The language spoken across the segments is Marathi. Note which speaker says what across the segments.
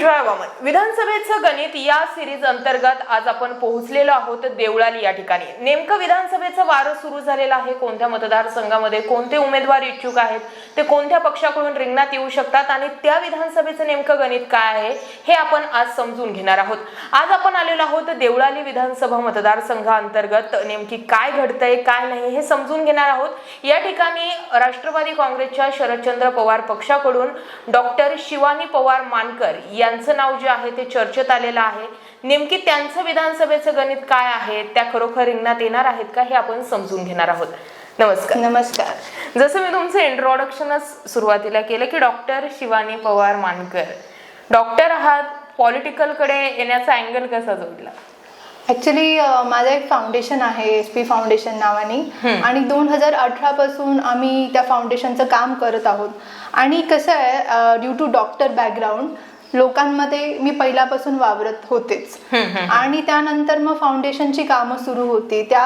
Speaker 1: विजया विधानसभेचं गणित या सिरीज अंतर्गत आज आपण पोहोचलेलो आहोत देवळाली या ठिकाणी. नेमकं विधानसभेचं वारं सुरू झालेलं आहे. कोणत्या मतदारसंघामध्ये कोणते उमेदवार इच्छुक आहेत? ते कोणत्या पक्षाकडून रिंगणात येऊ शकतात? आणि त्या विधानसभेचं नेमकं गणित काय आहे? हे आपण आज समजून घेणार आहोत. आज आपण आलेलो आहोत देवळाली विधानसभा मतदारसंघाअंतर्गत नेमकी काय घडतंय काय नाही हे समजून घेणार आहोत. या ठिकाणी राष्ट्रवादी काँग्रेसच्या शरदचंद्र पवार पक्षाकडून डॉक्टर शिवानी पवार मानकर या यांचं नाव जे आहे ते चर्चेत आलेलं आहे. नेमकी त्यांचं विधानसभेचं गणित काय आहे? त्या खरोखर रिंगणात येणार आहेत का? हे आपण समजून घेणार आहोत. नमस्कार.
Speaker 2: नमस्कार.
Speaker 1: जसं मी तुमचं इंट्रोडक्शनच सुरुवातीला केलं की डॉक्टर शिवानी पवार मानकर. डॉक्टर आहात पॉलिटिकलकडे येण्याचा अँगल कसा जोडला?
Speaker 2: ऍक्च्युली माझं एक फाउंडेशन आहे एस पी फाउंडेशन नावाने. आणि दोन हजार अठरा पासून आम्ही त्या फाउंडेशनचं काम करत आहोत. आणि कसं आहे ड्यू टू डॉक्टर बॅकग्राऊंड लोकांमध्ये मी पहिल्यापासून वावरत होतेच. आणि त्यानंतर मग फाउंडेशनची कामं सुरू होती. त्या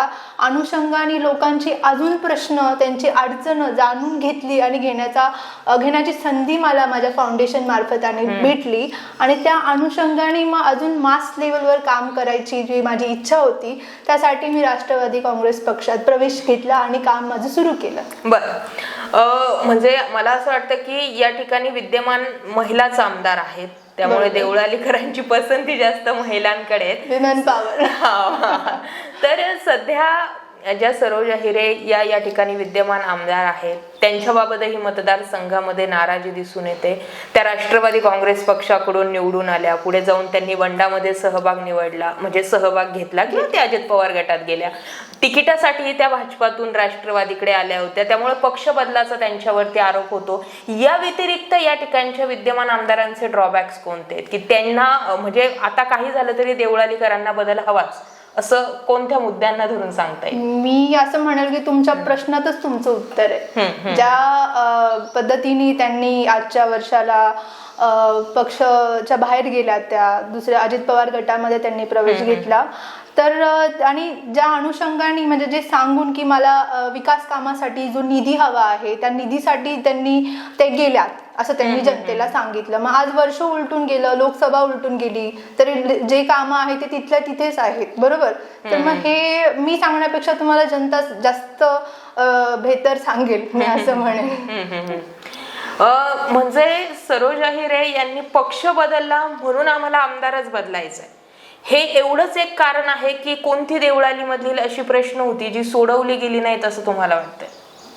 Speaker 2: अनुषंगाने लोकांची अजून प्रश्न त्यांची अडचण जाणून घेतली आणि घेण्याचा घेण्याची संधी मला माझ्या फाउंडेशन मार्फताने भेटली. आणि त्या अनुषंगाने मग अजून मास लेवलवर काम करायची जी माझी इच्छा होती त्यासाठी मी राष्ट्रवादी काँग्रेस पक्षात प्रवेश घेतला आणि काम माझं सुरू केलं.
Speaker 1: बर. म्हणजे मला असं वाटतं की या ठिकाणी विद्यमान महिलाच आमदार आहेत. त्यामुळे. देवळालीकरांची पसंती जास्त महिलांकडे. तर सध्या ज्या सरोज हिरे या या ठिकाणी विद्यमान आमदार आहेत त्यांच्याबाबतही मतदारसंघामध्ये नाराजी दिसून येते. त्या राष्ट्रवादी काँग्रेस पक्षाकडून निवडून आल्या. पुढे जाऊन त्यांनी वंडामध्ये सहभाग निवडला. म्हणजे सहभाग घेतला किंवा ते अजित पवार गटात गेल्या. तिकिटासाठी त्या भाजपातून राष्ट्रवादीकडे आल्या होत्या. त्यामुळे पक्ष बदलाचा त्यांच्यावरती आरोप होतो. या व्यतिरिक्त या ठिकाणच्या विद्यमान आमदारांचे ड्रॉबॅक्स कोणते आहेत? की त्यांना म्हणजे आता काही झालं तरी देवळालीकरांना बदल हवाच. असं कोणत्या मुद्द्यांना धरून सांगता येईल
Speaker 2: मी असं म्हणेल की तुमच्या प्रश्नातच तुमचं उत्तर आहे. ज्या पद्धतीने त्यांनी आजच्या वर्षाला पक्षच्या बाहेर गेल्या त्या दुसऱ्या अजित पवार गटामध्ये त्यांनी प्रवेश घेतला. तर आणि ज्या अनुषंगाने म्हणजे जे सांगून की मला विकास कामासाठी जो निधी हवा आहे त्या निधीसाठी त्यांनी ते गेल्यात असं त्यांनी जनतेला सांगितलं. मग आज वर्ष उलटून गेलं लोकसभा उलटून गेली तरी जे कामं आहे ते तिथल्या तिथेच आहेत बरोबर? तर मग हे मी सांगण्यापेक्षा तुम्हाला जनता जास्त बेहतर सांगेल मी असं म्हणेन.
Speaker 1: म्हणजे सरोज अहिरे यांनी पक्ष बदलला म्हणून आम्हाला आमदारच बदलायचा आहे हे एवढंच एक कारण आहे की कोणती देवळाली मधील अशी प्रश्न होती जी सोडवली गेली नाहीत असं तुम्हाला वाटतंय?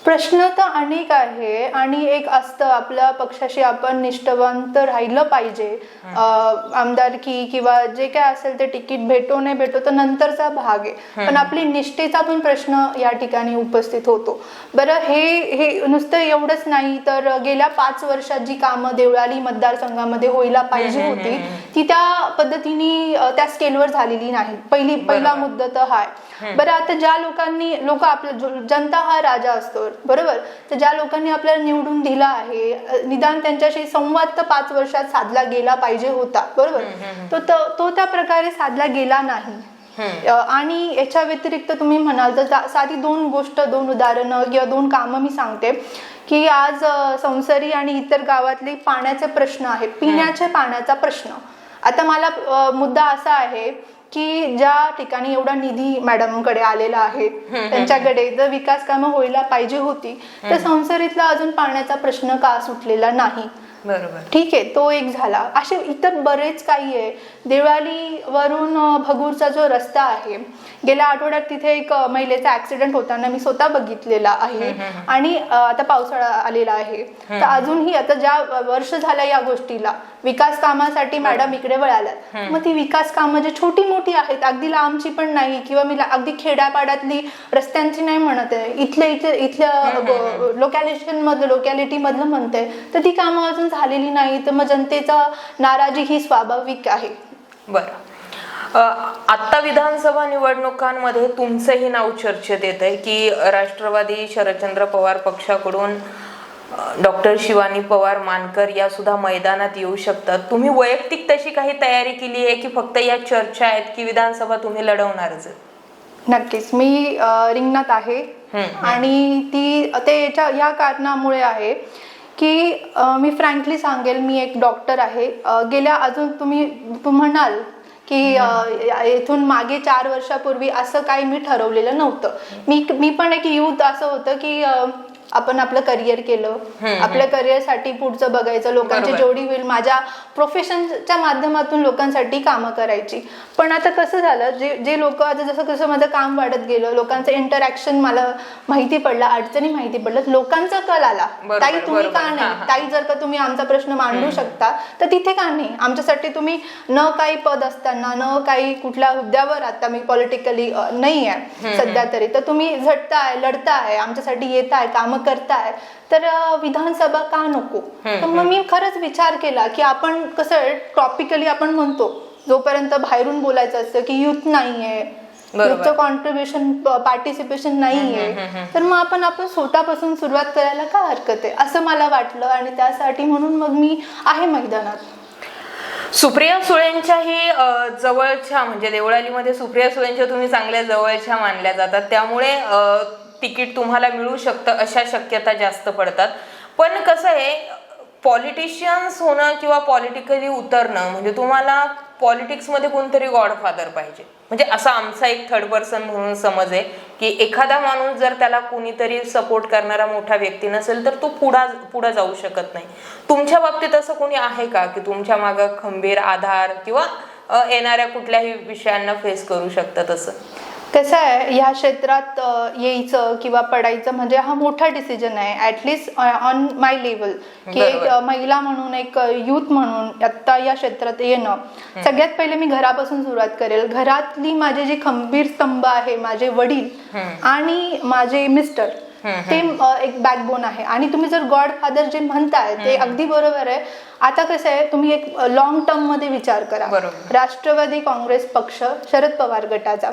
Speaker 2: प्रश्न तर अनेक आहे आणि एक असतं आपल्या पक्षाशी आपण निष्ठावंत राहिलं पाहिजे. आमदारकी किंवा जे काय असेल ते तिकीट भेटो नाही भेटो तर नंतरचा भाग आहे. पण आपली निष्ठेचा पण प्रश्न या ठिकाणी उपस्थित होतो. बरं हे हे नुसतं एवढंच नाही तर गेल्या पाच वर्षात जी कामं देवळाली मतदारसंघामध्ये व्हायला पाहिजे होती ती त्या पद्धतीने त्या स्केलवर झालेली नाही. पहिली पहिला मुद्दा तर हाय. बरं आता ज्या लोकांनी लोक आपल्या जो- जनता हा राजा असतो. बरोबर? तर ज्या लोकांनी आपल्याला निवडून दिला आहे निदान त्यांच्याशी संवाद तर पाच वर्षात साधला गेला पाहिजे होता बरोबर? तो तो- तो त्या प्रकारे साधला गेला नाही. आणि याच्या व्यतिरिक्त तुम्ही म्हणाल तर साधी दोन गोष्ट दोन उदाहरणं किंवा दोन कामं मी सांगते. की आज संसरी आणि इतर गावातले पाण्याचे प्रश्न आहे पिण्याच्या पाण्याचा प्रश्न. आता मला मुद्दा असा आहे की ज्या ठिकाणी एवढा निधी मॅडमकडे आलेला आहे त्यांच्याकडे जर विकास कामं व्हायला पाहिजे होती तर संसरीतला अजून पाण्याचा प्रश्न का सुटलेला नाही?
Speaker 1: बरोबर.
Speaker 2: ठीक आहे तो एक झाला. असे इतर बरेच काही आहे. देवळाली वरून भगूरचा जो रस्ता आहे गेल्या आठवड्यात तिथे एक महिलेचा ऍक्सिडेंट होताना मी स्वतः बघितलेला आहे. आणि आता पावसाळा आलेला आहे. तर अजूनही आता ज्या वर्ष झाल्या या गोष्टीला विकास कामासाठी मॅडम इकडे वळाल्यात. मग ती विकास कामं जी छोटी मोठी आहेत अगदी लांबची पण नाही किंवा मी अगदी खेड्यापाड्यातली रस्त्यांची नाही म्हणत आहे. इथल्या इथे इथल्या लोकॅलिशन मधलं लोकॅलिटी मधलं म्हणते. तर ती कामं अजून झालेली नाही तर मग जनतेचा नाराजी ही स्वाभाविक आहे.
Speaker 1: बरं. अं, आता विधानसभा निवडणुकांमध्ये तुमचंही नाव चर्चेत येत आहे की राष्ट्रवादी शरदचंद्र पवार पक्षाकडून डॉक्टर शिवानी पवार मानकर या सुद्धा मैदानात येऊ शकतात. तुम्ही वैयक्तिक तशी काही तयारी केली आहे की फक्त या चर्चा आहेत की विधानसभा तुम्ही लढवणारच?
Speaker 2: नक्कीच. मी रिंगणात आहे. आणि ती ते याच्या या कारणामुळे आहे की मी फ्रँकली सांगेल मी एक डॉक्टर आहे. गेल्या अजून तुम्ही तू म्हणाल की इथून मागे चार वर्षापूर्वी असं काही मी ठरवलेलं नव्हतं. मी मी पण एक युथ असं होतं की आपण आपलं करिअर केलं आपल्या करिअरसाठी पुढचं बघायचं लोकांची. जेवढी होईल माझ्या प्रोफेशनच्या माध्यमातून लोकांसाठी कामं करायची. पण आता कसं झालं जे जे लोक आता जसं कसं माझं काम वाढत गेलं लोकांचं इंटरॅक्शन मला माहिती पडलं अडचणी माहिती पडलं लोकांचा कल आला. ताई तुम्ही. का नाही. ताई जर का तुम्ही आमचा प्रश्न मांडू शकता तर तिथे का नाही? आमच्यासाठी तुम्ही न काही पद असताना न काही कुठल्या हुद्द्यावर आता मी पॉलिटिकली नाही आहे सध्या तरी. तर तुम्ही झटताय लढताय आमच्यासाठी येताय कामं करताय तर विधानसभा का नको? तर मग मी खरंच विचार केला की आपण कसं टॉपिकली आपण म्हणतो जोपर्यंत बाहेरून बोलायचं असतं की युथ नाहीये
Speaker 1: बरोबर.
Speaker 2: युथचं कॉन्ट्रीब्युशन पार्टिसिपेशन नाहीये तर मग आपण आपण स्वतःपासून सुरुवात करायला का हरकत आहे? असं मला वाटलं आणि त्यासाठी म्हणून मग मी आहे मैदानात.
Speaker 1: सुप्रिया सुळेंच्याही जवळच्या म्हणजे देवळालीमध्ये सुप्रिया सुळेंच्या तुम्ही चांगल्या जवळच्या मानल्या जातात. त्यामुळे तिकीट तुम्हाला मिळू शकतं अशा शक्यता जास्त पडतात. पण कसं आहे पॉलिटिशियन्स होणं किंवा पॉलिटिकली उतरणं म्हणजे तुम्हाला पॉलिटिक्समध्ये कोणतरी गॉडफादर पाहिजे. म्हणजे असा आमचा एक थर्ड पर्सन म्हणून समज आहे की एखादा माणूस जर त्याला कुणीतरी सपोर्ट करणारा मोठा व्यक्ती नसेल तर तो पुढा पुढं जाऊ शकत नाही. तुमच्या बाबतीत असं कोणी आहे का की तुमच्या मागं खंबीर आधार किंवा येणाऱ्या कुठल्याही विषयांना फेस करू शकतात असं
Speaker 2: कसं आहे ह्या क्षेत्रात यायचं किंवा पडायचं म्हणजे हा मोठा डिसिजन आहे. ऍटलिस्ट ऑन माय लेवल की एक महिला म्हणून एक युथ म्हणून आता या क्षेत्रात येणं. सगळ्यात पहिले मी घरापासून सुरुवात करेल. घरातली माझी जी खंबीर स्तंभ आहे माझे वडील आणि माझे मिस्टर ते एक बॅकबोन आहे. आणि तुम्ही जर गॉड फादर जे म्हणताय ते अगदी बरोबर आहे. आता कसं आहे तुम्ही एक लॉंग टर्ममध्ये विचार करा. राष्ट्रवादी काँग्रेस पक्ष शरद पवार गटाचा.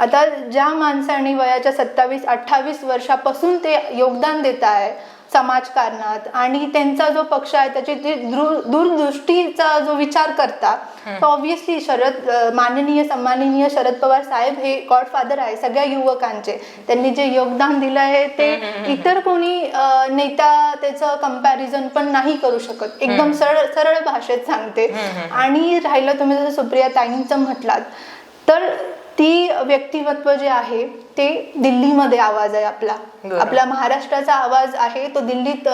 Speaker 2: आता ज्या माणसाने वयाच्या सत्तावीस अठ्ठावीस वर्षापासून ते योगदान देत आहे समाजकारणात आणि त्यांचा जो पक्ष आहे त्याची जी दूर- दूरदृष्टीचा जो विचार करता तर ऑब्विसली शरद माननीय सन्माननीय शरद पवार साहेब हे गॉडफादर आहे सगळ्या युवकांचे. त्यांनी जे योगदान दिलं आहे ते इतर कोणी नेता त्याचं कंपॅरिझन पण नाही करू शकत. एकदम सरळ सरळ भाषेत सांगते. आणि राहिलं तुम्ही जसं सुप्रिया ताईंचं म्हटलात तर ती व्यक्तिमत्व जे आहे ते दिल्लीमध्ये आवाज आहे आपला. आपला महाराष्ट्राचा आवाज आहे तो दिल्लीत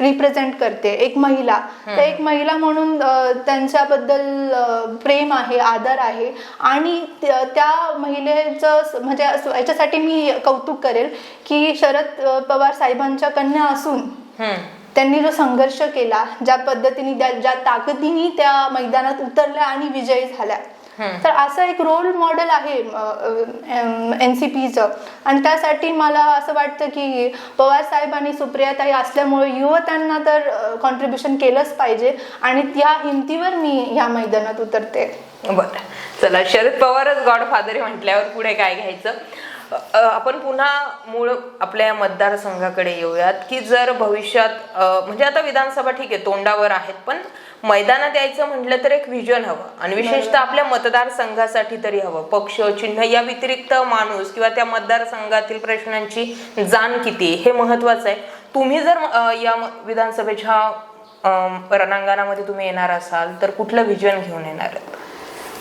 Speaker 2: रिप्रेझेंट करते एक महिला तर एक महिला म्हणून त्यांच्याबद्दल प्रेम आहे आदर आहे आणि त्या महिलेचं म्हणजे याच्यासाठी मी कौतुक करेल की शरद पवार साहेबांच्या कन्या असून. त्यांनी जो संघर्ष केला ज्या पद्धतीने ज्या ज्या ताकदीने त्या मैदानात उतरल्या आणि विजयी झाल्या तर असं एक रोल मॉडेल आहे एन सी पीचं आणि त्यासाठी मला असं वाटतं की पवार साहेब आणि सुप्रियाताई असल्यामुळे युवकांना तर कॉन्ट्रीब्युशन केलंच पाहिजे. आणि त्या हिमतीवर मी ह्या मैदानात उतरते.
Speaker 1: बरं. चला शरद पवारच गॉडफादर म्हटल्यावर पुढे काय घ्यायचं? आपण पुन्हा मूळ आपल्या मतदारसंघाकडे येऊयात की जर भविष्यात म्हणजे आता विधानसभा ठीक आहे तोंडावर आहेत पण मैदानात यायचं म्हटलं तर एक व्हिजन हवं. आणि विशेषतः आपल्या मतदारसंघासाठी तरी हवं. पक्ष चिन्ह या व्यतिरिक्त माणूस किंवा त्या मतदारसंघातील प्रश्नांची जाण किती हे महत्वाचं आहे. तुम्ही जर या विधानसभेच्या रणांगणामध्ये तुम्ही येणार असाल तर कुठलं व्हिजन घेऊन येणार? आहेत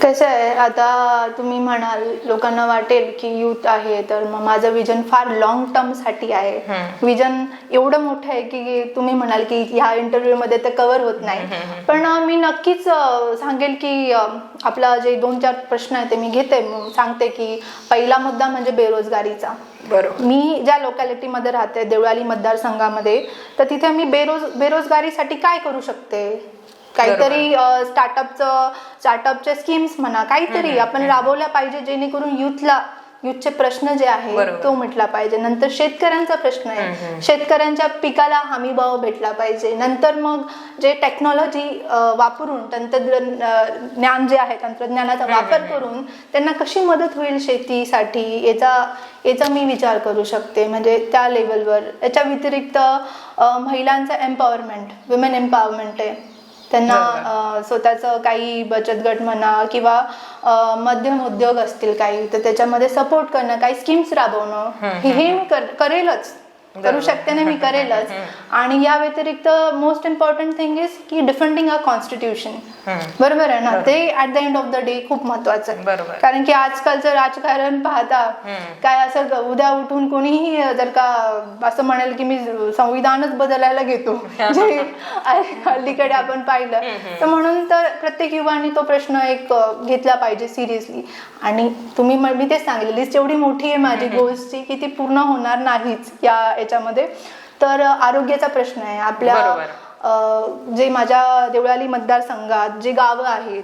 Speaker 2: कसं आहे आता तुम्ही म्हणाल लोकांना वाटेल की युथ आहे तर मग माझं विजन फार लॉंग टर्मसाठी आहे. विजन एवढं मोठं आहे की तुम्ही म्हणाल की ह्या इंटरव्ह्यू मध्ये ते कव्हर होत नाही. पण मी नक्कीच सांगेल की आपला जे दोन चार प्रश्न आहे ते मी घेते. सांगते की पहिला मुद्दा म्हणजे बेरोजगारीचा.
Speaker 1: बरोबर.
Speaker 2: मी ज्या लोकॅलिटीमध्ये राहते देवळाली मतदारसंघामध्ये तर तिथे मी बेरोज बेरोजगारीसाठी काय करू शकते? काहीतरी स्टार्टअपचं स्टार्टअपचे स्कीम्स म्हणा काहीतरी आपण राबवल्या पाहिजे जेणेकरून युथला युथचे प्रश्न जे आहे. तो मिटला पाहिजे. नंतर शेतकऱ्यांचा प्रश्न आहे. शेतकऱ्यांच्या पिकाला हमी भाव भेटला पाहिजे. नंतर मग जे टेक्नॉलॉजी वापरून तंत्रज्ञान जे आहे तंत्रज्ञानाचा वापर करून त्यांना कशी मदत होईल शेतीसाठी याचा याचा मी विचार करू शकते. म्हणजे त्या लेवलवर याच्या व्यतिरिक्त महिलांचं एम्पॉवरमेंट विमेन एम्पॉवरमेंट आहे. त्यांना स्वतःचं काही बचत गट म्हणा किंवा मध्यम उद्योग असतील काही तर त्याच्यामध्ये सपोर्ट करणं काही स्कीम्स राबवणं हे मी कर- करेलच. करू शकते ना मी करेलच. आणि या व्यतिरिक्त मोस्ट इम्पॉर्टंट थिंग इज की डिफेंडिंग अ कॉन्स्टिट्यूशन बरोबर आहे ना? ते at the end of the day खूप महत्वाचं आहे. कारण की आजकालचं राजकारण पाहता काय असं उद्या उठून कोणीही जर का असं म्हणेल की मी संविधानच बदलायला घेतो जे अलीकडे आपण पाहिलं तर म्हणून तर प्रत्येक युवानी तो प्रश्न एक घेतला पाहिजे सिरियसली आणि तुम्ही म- मी तेच सांगितलं लिस्ट एवढी मोठी आहे माझी गोल्सची की ती पूर्ण होणार नाहीच या याच्यामध्ये. तर आरोग्याचा प्रश्न आहे. आपल्या जे माझ्या देवळाली मतदारसंघात जे गावं आहेत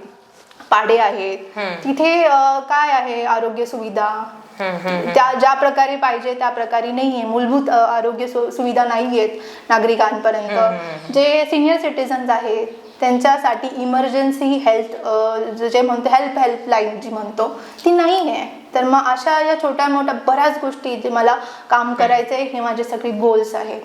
Speaker 2: पाडे आहेत तिथे काय आहे आरोग्य सुविधा? त्या ज्या प्रकारे पाहिजे त्या प्रकारे नाहीये मूलभूत आरोग्य सुविधा नाहीयेत नागरिकांपर्यंत. जे सिनियर सिटीजन्स आहेत त्यांच्यासाठी इमर्जन्सी हेल्थ जे म्हणतो हेल्प हेल्पलाईन जी म्हणतो ती नाही आहे. तर मग अशा या छोट्या मोठ्या बऱ्याच गोष्टी जे मला काम करायचंय हे माझे सगळे गोल्स आहेत.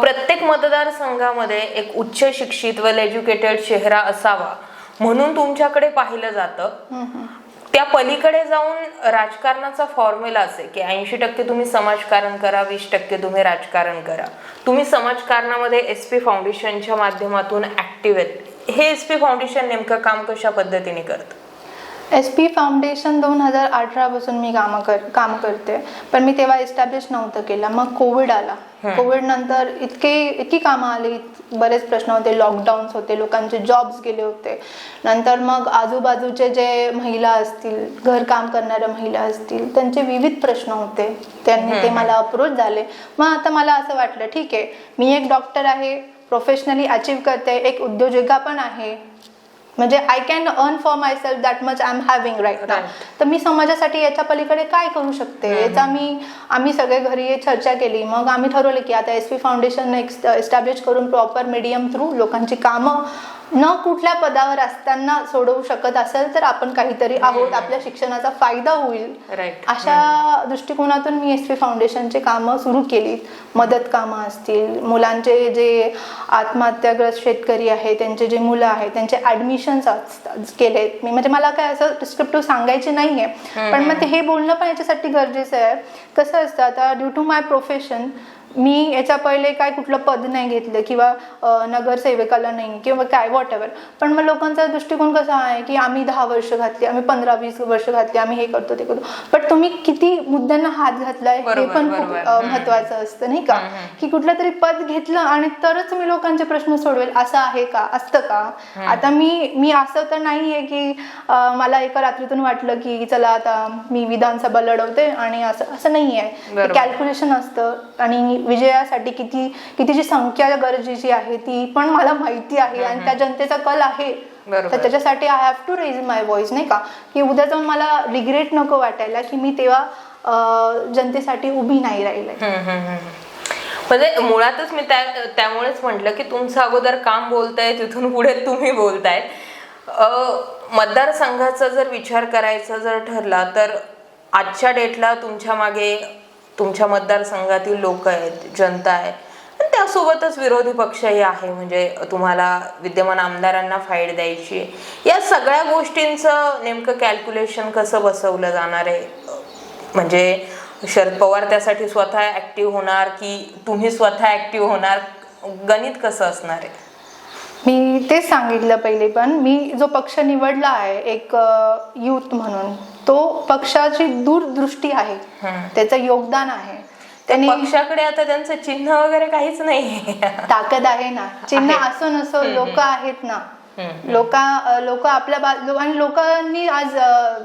Speaker 1: प्रत्येक मतदारसंघामध्ये एक उच्च शिक्षित वेल एज्युकेटेड चेहरा असावा म्हणून तुमच्याकडे पाहिलं जातं. त्या पलीकडे जाऊन राजकारणाचा फॉर्म्युला असे की ऐंशी टक्के तुम्ही समाजकारण करा वीस टक्के तुम्ही राजकारण करा. तुम्ही समाजकारणामध्ये एस पी फाउंडेशनच्या माध्यमातून ऍक्टिव्ह आहेत. हे एस पी फाउंडेशन नेमकं काम कशा पद्धतीने करतं?
Speaker 2: एस पी फाउंडेशन दोन हजार अठरापासून मी काम कर काम करते. पण मी तेव्हा एस्टॅब्लिश नव्हतं केलं. मग कोविड आला. कोविड नंतर इतके इतकी कामं आली. बरेच प्रश्न होते. लॉकडाऊन्स होते. लोकांचे जॉब्स गेले होते. नंतर मग आजूबाजूचे जे महिला असतील घरकाम करणाऱ्या महिला असतील त्यांचे विविध प्रश्न होते. त्यांनी ते मला अप्रोच झाले. मग आता मला असं वाटलं ठीक आहे. मी एक डॉक्टर आहे. प्रोफेशनली अचीव करते. एक उद्योजिका पण आहे. म्हणजे I can earn for myself that much I am having right ना तर मी समाजासाठी याच्या पलीकडे काय करू शकते? याचा मी आम्ही सगळे घरी चर्चा केली. मग आम्ही ठरवलं की आता एस पी फाउंडेशन एस्टॅब्लिश करून प्रॉपर मीडियम थ्रू लोकांची कामं न कुठल्या पदावर असताना सोडवू शकत असेल तर आपण काहीतरी आहोत. आपल्या शिक्षणाचा फायदा होईल. अशा दृष्टिकोनातून मी एस पी फाउंडेशनचे कामं सुरू केलीत. मदत कामं असतील. मुलांचे जे आत्महत्याग्रस्त शेतकरी आहे त्यांचे जे मुलं आहेत त्यांचे ऍडमिशन्स केलेत. मी म्हणजे मला काय असं डिस्क्रिप्टिव्ह सांगायचे नाहीये. पण मग ते हे बोलणं पण याच्यासाठी गरजेचं आहे. कसं असतं आता ड्यू टू माय प्रोफेशन मी याच्या पहिले काय कुठलं पद नाही घेतलं किंवा नगरसेवकाला नाही किंवा काय वॉट एव्हर पण मग लोकांचा दृष्टिकोन कसा आहे की आम्ही दहा वर्ष घातली आम्ही पंधरा वीस वर्ष घातली आम्ही हे करतो ते करतो. पण तुम्ही किती मुद्द्यांना हात घातलाय हे पण खूप महत्वाचं असतं नाही का? की कुठलं तरी पद घेतलं आणि तरच मी लोकांचे प्रश्न सोडवेल असं आहे का? असतं का? आता मी मी असं तर नाहीये की मला एका रात्रीतून वाटलं की चला आता मी विधानसभा लढवते आणि असं असं नाहीये. कॅल्क्युलेशन असतं आणि विजयासाठी किती कितीची संख्या गरजेची आहे ती पण मला माहिती आहे आणि त्या जनतेचा कल आहे. तर त्याच्यासाठी I have to raise my voice नाही का? की उद्या जाऊन मला रिग्रेट नको वाटायला की मी तेव्हा जनतेसाठी उभी नाही राहिले.
Speaker 1: म्हणजे मुळातच मी त्या त्यामुळेच म्हटलं की तुमचं अगोदर काम बोलताय तिथून पुढे तुम्ही बोलताय. मतदारसंघाचा जर विचार करायचा जर ठरला तर आजच्या डेटला तुमच्या मागे तुमच्या मतदारसंघातील लोक आहेत जनता आहे. आणि त्यासोबतच विरोधी पक्षही आहे. म्हणजे तुम्हाला विद्यमान आमदारांना फाईट द्यायची या सगळ्या गोष्टींचं नेमकं कॅल्क्युलेशन कसं बसवलं जाणार आहे? म्हणजे शरद पवार त्यासाठी स्वतः ॲक्टिव्ह होणार की तुम्ही स्वतः ॲक्टिव्ह होणार? गणित कसं असणार आहे?
Speaker 2: मी तेच सांगितलं पहिले पण मी जो पक्ष निवडला आहे एक युथ म्हणून तो पक्षाची दूरदृष्टी आहे. त्याचं योगदान आहे. त्यांनी
Speaker 1: पक्षाकडे आता त्यांचं चिन्ह वगैरे काहीच नाही
Speaker 2: ताकद आहे ना. चिन्ह असो नसो लोक आहेत ना. लोक लोक आपल्या आणि लोकांनी आज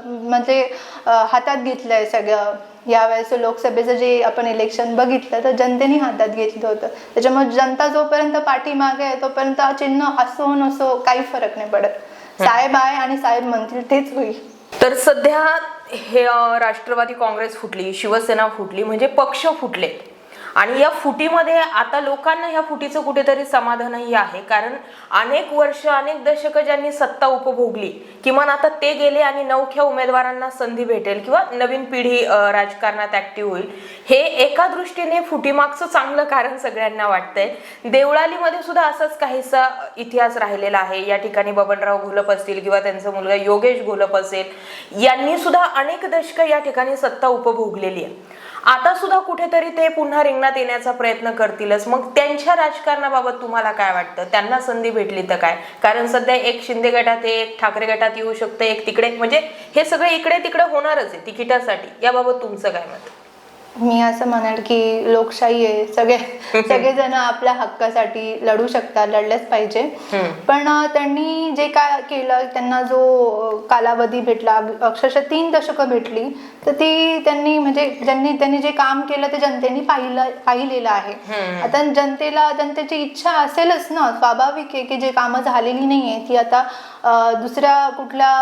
Speaker 2: म्हणजे हातात घेतलंय सगळं. यावेळेस लोकसभेचं जे आपण इलेक्शन बघितलं तर जनतेने हातात घेतलं होतं. त्याच्यामुळे जनता जोपर्यंत पाठीमागे आहे तोपर्यंत चिन्ह असो नसो काही फरक नाही पडत. साहेब आहे आणि साहेब म्हणतील तेच होईल.
Speaker 1: तर सध्या हे राष्ट्रवादी काँग्रेस फुटली शिवसेना फुटली म्हणजे पक्ष फुटले आणि या फुटीमध्ये आता लोकांना ह्या फुटीचं कुठेतरी समाधानही आहे. कारण अनेक वर्ष अनेक दशकं ज्यांनी सत्ता उपभोगली किमान आता ते गेले आणि नवख्या उमेदवारांना संधी भेटेल किंवा नवीन पिढी राजकारणात ऍक्टिव्ह होईल हे एका दृष्टीने फुटीमागचं चांगलं कारण सगळ्यांना वाटतंय. देवळालीमध्ये सुद्धा असंच काहीसा इतिहास राहिलेला आहे. या ठिकाणी बबनराव घोलप असतील किंवा त्यांचा मुलगा योगेश घोलप असेल यांनी सुद्धा अनेक दशकं या ठिकाणी सत्ता उपभोगलेली आहे. आता सुद्धा कुठेतरी ते पुन्हा रिंगणार मतदारसंघात येण्याचा प्रयत्न करतीलच. मग त्यांच्या राजकारणाबाबत तुम्हाला काय वाटतं? त्यांना संधी भेटली तर काय? कारण सध्या एक शिंदे गटात एक ठाकरे गटात येऊ शकतं एक तिकडे. म्हणजे हे सगळं इकडे तिकडे होणारच आहे तिकिटासाठी. याबाबत तुमचं काय मत?
Speaker 2: मी असं म्हणेल की लोकशाही आहे सगळे सगळेजण आपल्या हक्कासाठी लढू शकतात लढलेच पाहिजे. पण त्यांनी जे काय केलं त्यांना जो कालावधी भेटला अक्षरशः तीन दशकं भेटली तर ती त्यांनी म्हणजे ज्यांनी त्यांनी जे काम केलं ते जनतेने पाहिलं पाहिलेलं आहे. आता जनतेला जनतेची इच्छा असेलच ना स्वाभाविक आहे की जे कामं झालेली नाहीये ती आता दुसऱ्या कुठल्या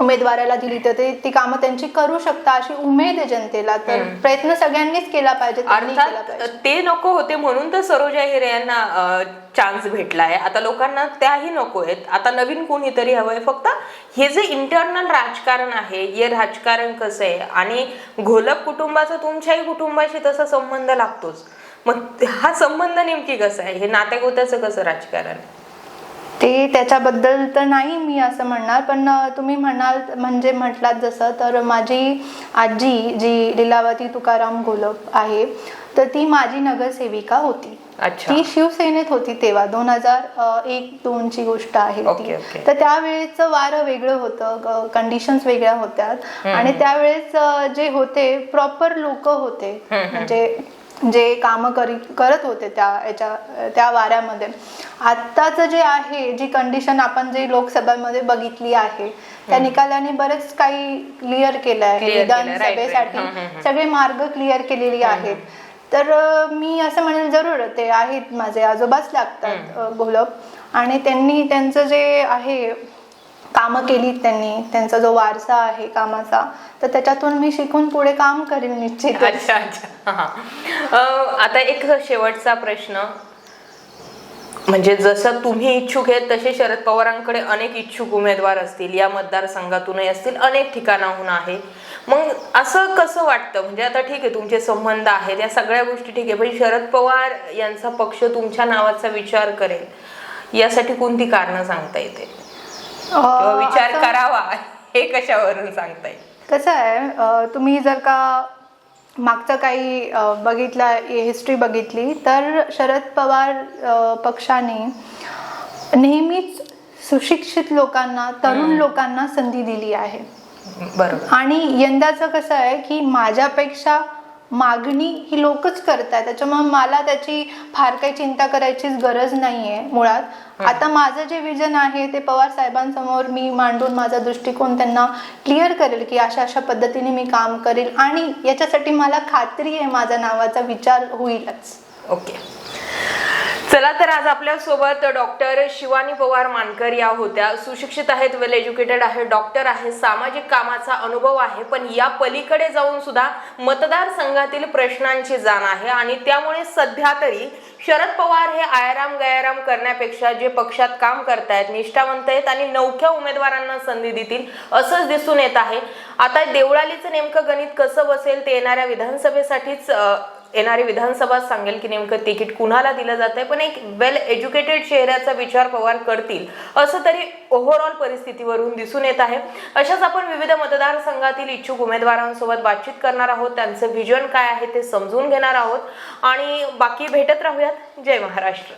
Speaker 2: उमेदवाराला दिली तर ते ती कामं त्यांची करू शकता अशी उमेद आहे जनतेला. तर प्रयत्न सगळ्यांनीच केला पाहिजे त्यांनी केला
Speaker 1: अर्थात
Speaker 2: पाहिजे.
Speaker 1: ते नको होते म्हणून तर सरोजा हिरे यांना चान्स भेटलाय. आता लोकांना त्याही नको आहेत. आता नवीन कोणीतरी हवंय. फक्त हे जे इंटरनल राजकारण आहे हे राजकारण कसं आहे? आणि घोलप कुटुंबाचा तुमच्याही कुटुंबाशी तसा संबंध लागतोच. मग हा संबंध नेमकी कसा आहे? हे नात्यागोत्याचं कसं राजकारण आहे?
Speaker 2: ते त्याच्याबद्दल तर नाही मी असं म्हणणार पण तुम्ही म्हणाल म्हणजे म्हटलात जसं तर माझी आजी जी लीलावती तुकाराम गोलप आहे तर ती माझी नगरसेविका होती.
Speaker 1: अच्छा.
Speaker 2: ती शिवसेनेत होती तेव्हा दोन हजार एक दोनची गोष्ट आहे. तर त्यावेळेचं वारं वेगळं होतं कंडिशन्स वेगळ्या होत्या आणि त्यावेळेस जे होते प्रॉपर लोक होते. म्हणजे जे काम करी करत होते त्या याच्या त्या वाऱ्यामध्ये. आत्ताचं जे आहे जी कंडिशन आपण जे लोकसभेमध्ये बघितली आहे त्या निकालाने बरेच काही क्लिअर केलं आहे. विधानसभेसाठी. सगळे मार्ग क्लिअर केलेली आहेत. तर मी असं म्हणेल जरूर ते आहेत माझे आजोबाच लागतात अ, गोलप. आणि त्यांनी त्यांचं जे आहे कामं केली त्यांनी त्यांचा जो वारसा आहे कामाचा तर त्याच्यातून मी शिकून पुढे काम करेन निश्चित
Speaker 1: अच्छा अच्छा. आता एक शेवटचा प्रश्न. म्हणजे जसं तुम्ही इच्छुक आहेत तसे शरद पवारांकडे अनेक इच्छुक उमेदवार असतील या मतदारसंघातूनही असतील अनेक ठिकाणाहून आहे. मग असं कसं वाटतं? म्हणजे आता ठीक आहे तुमचे संबंध आहेत या सगळ्या गोष्टी ठीक आहे पण शरद पवार यांचा पक्ष तुमच्या नावाचा विचार करेल यासाठी कोणती कारणं सांगता येते किंवा विचार
Speaker 2: असं-
Speaker 1: करावा हे कशावरून सांगता येईल
Speaker 2: कसं आहे अ, तुम्ही जर का मागचं काही अ, बघितलं हिस्ट्री बघितली तर शरद पवार अ, पक्षाने नेहमीच सुशिक्षित लोकांना तरुण लोकांना संधी दिली आहे.
Speaker 1: बरोबर.
Speaker 2: आणि यंदाचं कसं आहे की माझ्यापेक्षा मागणी ही लोकच करतायत. त्याच्यामुळे मला त्याची फार काही चिंता करायचीच गरज नाहीये मुळात. आता माझं जे विजन आहे ते पवार साहेबांसमोर मी मांडून माझा दृष्टिकोन त्यांना क्लिअर करेल की अशा अशा पद्धतीने मी काम करेल आणि याच्यासाठी मला खात्री आहे माझ्या नावाचा विचार होईलच.
Speaker 1: ओके. चला तर आज आपल्यासोबत डॉक्टर शिवानी पवार मानकर या होत्या. सुशिक्षित आहेत वेल एज्युकेटेड आहे डॉक्टर आहे सामाजिक कामाचा अनुभव आहे पण या पलीकडे जाऊन सुद्धा मतदारसंघातील प्रश्नांची जाण आहे आणि त्यामुळे सध्या तरी शरद पवार हे आयाराम गयाराम करण्यापेक्षा जे पक्षात काम करतायत निष्ठावंत आहेत आणि नवख्या उमेदवारांना संधी देतील असंच दिसून येत आहे. आता देवळालीचं नेमकं गणित कसं बसेल ते येणाऱ्या विधानसभेसाठीच येणारी विधानसभा सांगेल की नेमकं तिकीट कुणाला दिलं जात आहे पण एक वेल एज्युकेटेड चेहऱ्याचा विचार पवार करतील असं तरी ओव्हरऑल परिस्थितीवरून दिसून येत आहे. अशाच आपण विविध मतदारसंघातील इच्छुक उमेदवारांसोबत बातचीत करणार आहोत त्यांचं व्हिजन काय आहे ते समजून घेणार आहोत. आणि बाकी भेटत राहूयात. जय महाराष्ट्र.